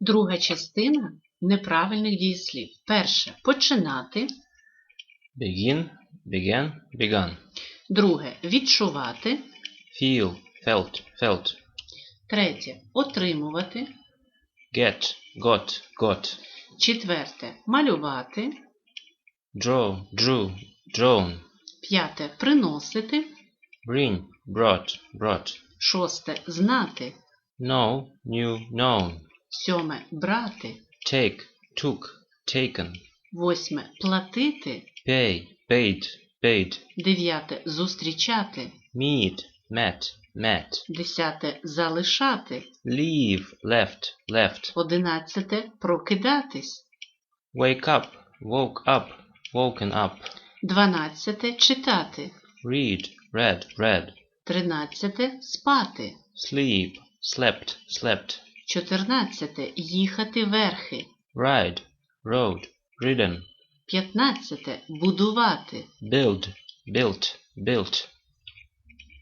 Друга частина неправильних дієслів. Перше починати. Begin, began, begun. Друге відчувати. Feel, felt, felt. Третє отримувати. Get, got, got. Четверте малювати. Draw, drew, drawn. П'яте приносити. Bring, brought, brought. Шосте знати. Know, knew, known. Сьоме брати. Take, took, taken. Восьме платити. Pay, paid, paid. Дев'яте зустрічати. Meet, met, met. Десяте залишати. Leave, left, left. Одинадцяте прокидатись. Wake up, woke up, woken up. Дванадцяте читати. Read, read, read. Тринадцяте спати. Sleep, slept, slept. Чотирнадцяте їхати верхи. Ride, Road. ridden. П'ятнадцяте будувати. Build, built, built.